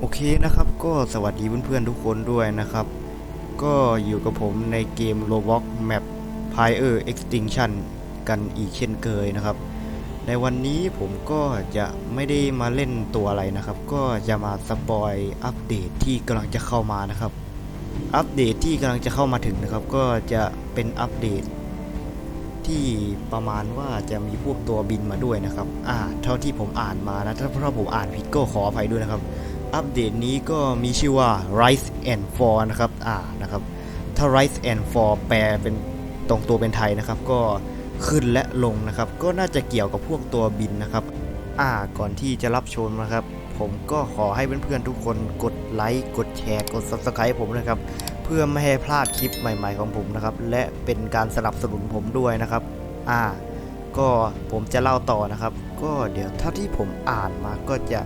โอเคนะครับก็สวัสดีเพื่อนๆทุกคนด้วยนะครับ ก็อยู่กับผมในเกม Roblox Map Fire Extinction กันอีกเช่นเคยนะครับ ในวันนี้ผมก็จะไม่ได้มาเล่นตัวอะไรนะครับ ก็จะมาสปอยอัปเดตที่กำลังจะเข้ามานะครับ อัปเดตที่กำลังจะเข้ามาถึงนะครับ ก็จะเป็นอัปเดต ที่ประมาณว่าจะมีพวกตัวบินมาด้วยนะครับ อ่า เท่าที่ผมอ่านมานะถ้าเพราะผมอ่านผิดก็ขออภัยด้วยนะครับ อัปเดตนี้ก็มีชื่อว่า Rise and Fall นะครับ อ่า นะครับ ถ้า Rise and Fall แปลเป็นตรงตัวเป็นไทยนะครับ ก็ขึ้นและลงนะครับ ก็น่าจะเกี่ยวกับพวกตัวบินนะครับ อ่า ก่อนที่จะรับชมนะครับ ผมก็ขอให้เพื่อนๆทุกคนกดไลค์ กดแชร์ กด Subscribe ผมนะครับ เพื่อไม่ให้พลาดคลิปใหม่ๆของผมนะครับ และเป็นการสนับสนุนผมด้วยนะครับ อ่า ก็ผมจะเล่าต่อนะครับ ก็เดี๋ยวเท่าที่ผมอ่านมาก็จะ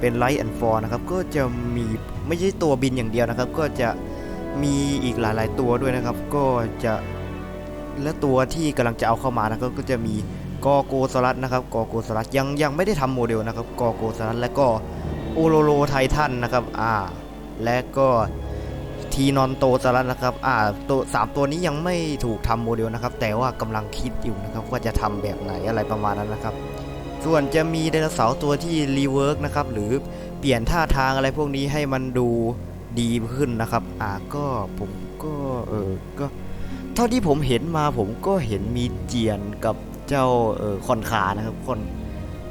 เป็นไลท์แอนฟอร์นะครับก็จะมีไม่ใช่ตัวบินอย่างเดียวนะครับ ก็จะมีอีกหลาย ๆ ตัวด้วยนะครับ ก็จะและตัวที่กำลังจะเอาเข้ามานะครับก็จะมีกอโกสลัดนะครับกอโกสลัดยังยังไม่ได้ทำโมเดลนะครับกอโกสลัดและก็โอโลโลไททันนะครับอ่าและก็ทีนอนโตสลัดนะครับอ่าตัวสามตัวนี้ยังไม่ถูกทำโมเดลนะครับแต่ว่ากำลังคิดอยู่นะครับว่าจะทำแบบไหนอะไรประมาณนั้นนะครับ ส่วนจะมีไดโนเสาร์ตัวที่รีเวิร์กนะครับหรือเปลี่ยนท่าทางอะไรพวกนี้ให้มันดูดีขึ้นนะครับ อ่าก็ผมก็เออก็เท่าที่ผมเห็นมาผมก็เห็นมีเจียนกับเจ้าเออคอนขานะครับคอน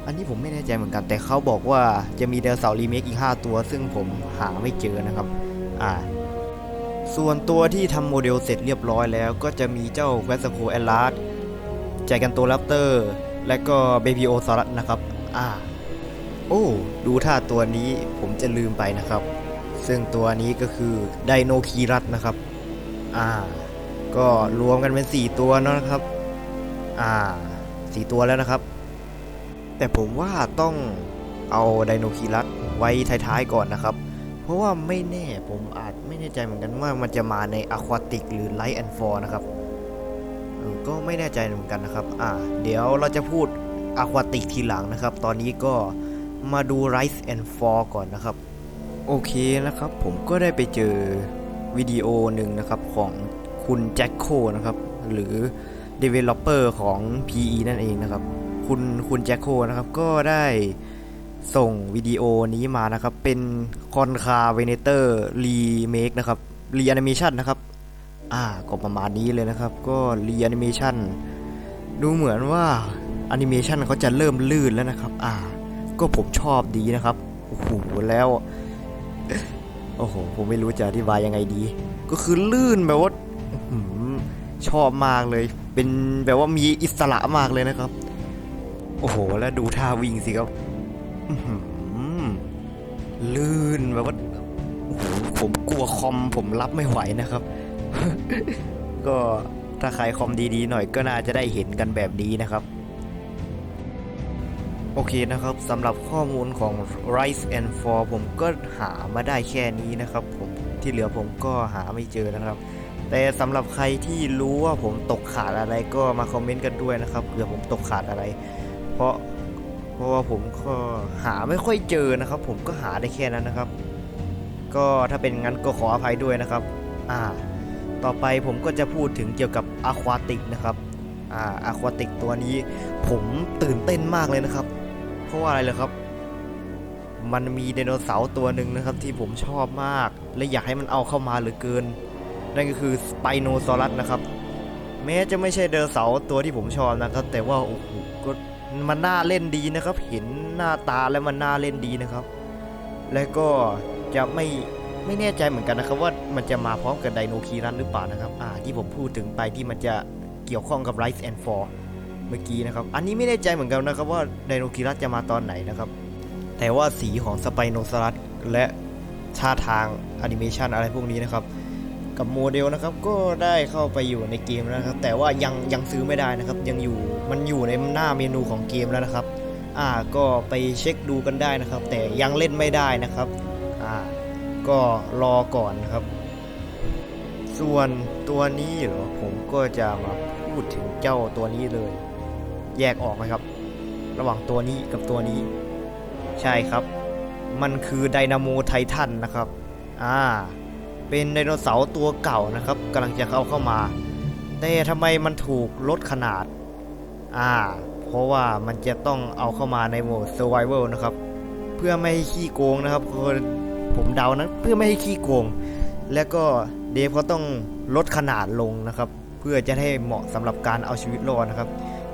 อันนี้ผมไม่แน่ใจเหมือนกันแต่เขาบอกว่าจะมีไดโนเสาร์รีเมคอีก 5 ตัว ซึ่งผมหาไม่เจอนะครับอ่าส่วนตัวที่ทำโมเดลเสร็จเรียบร้อยแล้ว ก็จะมีเจ้าแวสโคแอลลาร์แจกันโตแรปเตอร์ และก็เบบิโอซอรัสนะครับ อ่า โอ้ ดูท่าตัวนี้ผมจะลืมไปนะครับ ซึ่งตัวนี้ก็คือไดโนคีรัสนะครับ อ่า ก็รวมกันเป็น 4 ตัวเนอะนะครับ อ่าสี่ตัวแล้วนะครับ แต่ผมว่าต้องเอาไดโนคีรัสไว้ท้ายๆก่อนนะครับ เพราะว่าไม่แน่ผมอาจไม่แน่ใจเหมือนกันว่ามันจะมาในอะควาติกหรือไลท์แอนฟอร์นะครับ ก็ไม่แน่ใจเหมือนกันนะครับ อ่า เดี๋ยวเราจะพูดอะควาติกทีหลังนะครับ ตอนนี้ก็มาดูไรส์แอนฟอร์ก่อนนะครับ โอเคนะครับ ผมก็ได้ไปเจอวิดีโอหนึ่งนะครับของคุณแจ็คโคนะครับ หรือ Developer ของ PE นั่นเองนะครับ คุณคุณแจ็คโคนะครับ ก็ได้ส่งวิดีโอนี้มานะครับ เป็นคอนคาเวเนเตอร์รีเมคนะครับรีแอนิเมชันนะครับ อ่าก็ประมาณนี้เลยนะครับ ก็รีแอนิเมชันดูเหมือนว่าแอนิเมชันเขาจะเริ่มลื่นแล้วนะครับ อ่า ก็ผมชอบดีนะครับโอ้โหแล้วโอ้โหผมไม่รู้จะอธิบายยังไงดี ก็คือลื่นแบบว่าชอบมากเลย เป็นแบบว่ามีอิสระมากเลยนะครับ โอ้โห แล้วดูท่าวิ่งสิครับลื่นแบบว่าโอ้โหผมกลัวคอมผมรับไม่ไหวนะครับ ก็ถ้าใครคอมดีๆหน่อยก็น่าจะได้เห็นกันแบบนี้นะครับ โอเคนะครับสำหรับข้อมูลของ Rise and Fall ผมก็หามาได้แค่นี้นะครับผมที่เหลือผมก็หาไม่เจอนะครับ แต่สำหรับใครที่รู้ว่าผมตกขาดอะไรก็มาคอมเมนต์กันด้วยนะครับเผื่อผมตกขาดอะไร เพราะเพราะว่าผมก็หาไม่ค่อยเจอนะครับ ผมก็หาได้แค่นั้นนะครับ ก็ถ้าเป็นงั้นก็ขออภัยด้วยนะครับ อ่า ต่อไปผมก็จะพูดถึงเกี่ยวกับอะควาติกนะครับอ่าอะควาติกตัวนี้ผมตื่นเต้นมากเลยนะครับ เพราะว่าอะไรเลยครับ มันมีไดโนเสาร์ตัวหนึ่งนะครับที่ผมชอบมาก และอยากให้มันเอาเข้ามาเหลือเกิน นั่นก็คือสไปโนซอรัสนะครับ แม้จะไม่ใช่ไดโนเสาร์ตัวที่ผมชอบนะครับ แต่ว่าโอ้โหก็มันน่าเล่นดีนะครับ เห็นหน้าตาแล้วมันน่าเล่นดีนะครับ และก็จะไม่ ไม่แน่ใจเหมือนกันนะครับว่ามันจะมาพร้อมกับไดโนคีรันหรือเปล่านะครับอ่าที่ผมพูดถึงไปที่มันจะเกี่ยวข้องกับ Rise and Fall เมื่อกี้นะครับ อันนี้ไม่แน่ใจเหมือนกันนะครับว่าไดโนคีรัสจะมาตอนไหนนะครับ แต่ว่าสีของสไปโนซอรัสและท่าทางแอนิเมชันอะไรพวกนี้นะครับ กับโมเดลนะครับก็ได้เข้าไปอยู่ในเกมแล้วนะครับ แต่ว่ายังยังซื้อไม่ได้นะครับ ยังอยู่มันอยู่ในหน้าเมนูของเกมแล้วนะครับ อ่าก็ไปเช็คดูกันได้นะครับ แต่ยังเล่นไม่ได้นะครับ ก็รอก่อนครับ ส่วนตัวนี้เหรอผมก็จะมาพูดถึงเจ้าตัวนี้เลย แยกออกไหมครับ ระหว่างตัวนี้กับตัวนี้ ใช่ครับ มันคือไดนาโมไททันนะครับอ่าเป็นไดโนเสาร์ตัวเก่านะครับกำลังจะเข้าเข้ามา แต่ทำไมมันถูกลดขนาดอ่าเพราะว่ามันจะต้องเอาเข้ามาในโหมด survival นะครับ เพื่อไม่ให้ขี้โกงนะครับคือ ผมเดานะเพื่อไม่ให้ขี้โกง แล้วก็เดฟเขาต้องลดขนาดลงนะครับ เพื่อจะให้เหมาะสำหรับการเอาชีวิตรอดนะครับ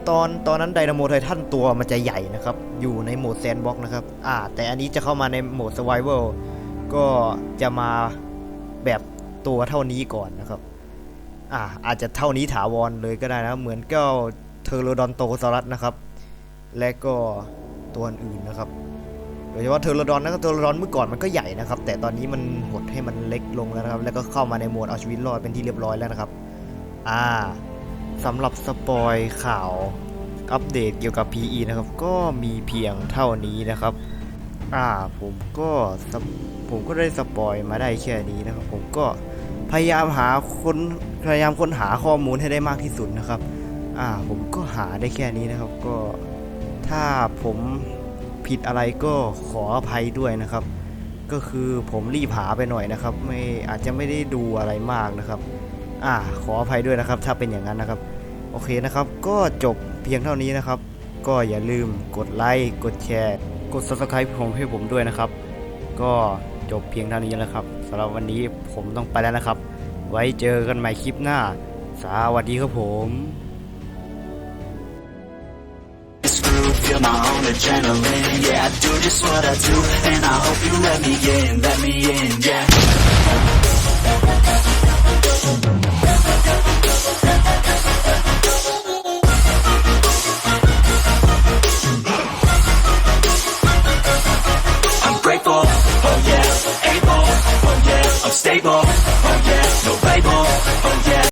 ตอนตอนนั้นไดนาโมไททันตัวมันจะใหญ่นะครับ อยู่ในโหมดแซนบ็อกนะครับอ่าแต่อันนี้จะเข้ามาในโหมด survival ก็จะมาแบบตัวเท่านี้ก่อนนะครับอ่าอาจจะเท่านี้ถาวรเลยก็ได้นะ เหมือนก้าเทอร์โรดอนโตซอรัสนะครับ และก็ตัวอื่นนะครับ โดยเฉพาะเทอร์ดอนนะเทอร์ดอนเมื่อก่อนมันก็ใหญ่นะครับ แต่ตอนนี้มันหดให้มันเล็กลงแล้วนะครับ แล้วก็เข้ามาในโหมดเอาชีวิตรอดเป็นที่เรียบร้อยแล้วนะครับ อ่าสำหรับสปอยข่าวอัปเดตเกี่ยวกับ PE นะครับ ก็มีเพียงเท่านี้นะครับ อ่าผมก็ผมก็ได้สปอยมาได้แค่นี้นะครับ ผมก็พยายามหาคนพยายามค้นหาข้อมูลให้ได้มากที่สุดนะครับ อ่าผมก็หาได้แค่นี้นะครับ ก็ถ้าผม ผิดอะไรก็ขออภัยด้วยนะครับ ก็คือผมรีบหาไปหน่อยนะครับ ไม่อาจจะไม่ได้ดูอะไรมากนะครับ อ่าขออภัยด้วยนะครับ ถ้าเป็นอย่างนั้นนะครับ โอเคนะครับ ก็จบเพียงเท่านี้นะครับ ก็อย่าลืมกดไลค์กดแชร์ กด subscribe ผมให้ผมด้วยนะครับ ก็จบเพียงเท่านี้แล้วครับสำหรับวันนี้ผมต้องไปแล้วนะครับ ไว้เจอกันใหม่คลิปหน้า สวัสดีครับผม feel my own adrenaline. Yeah, I do just what I do, and I hope you let me in, let me in, yeah. I'm grateful, oh yeah, able, oh yeah, I'm stable, oh yeah, no label, oh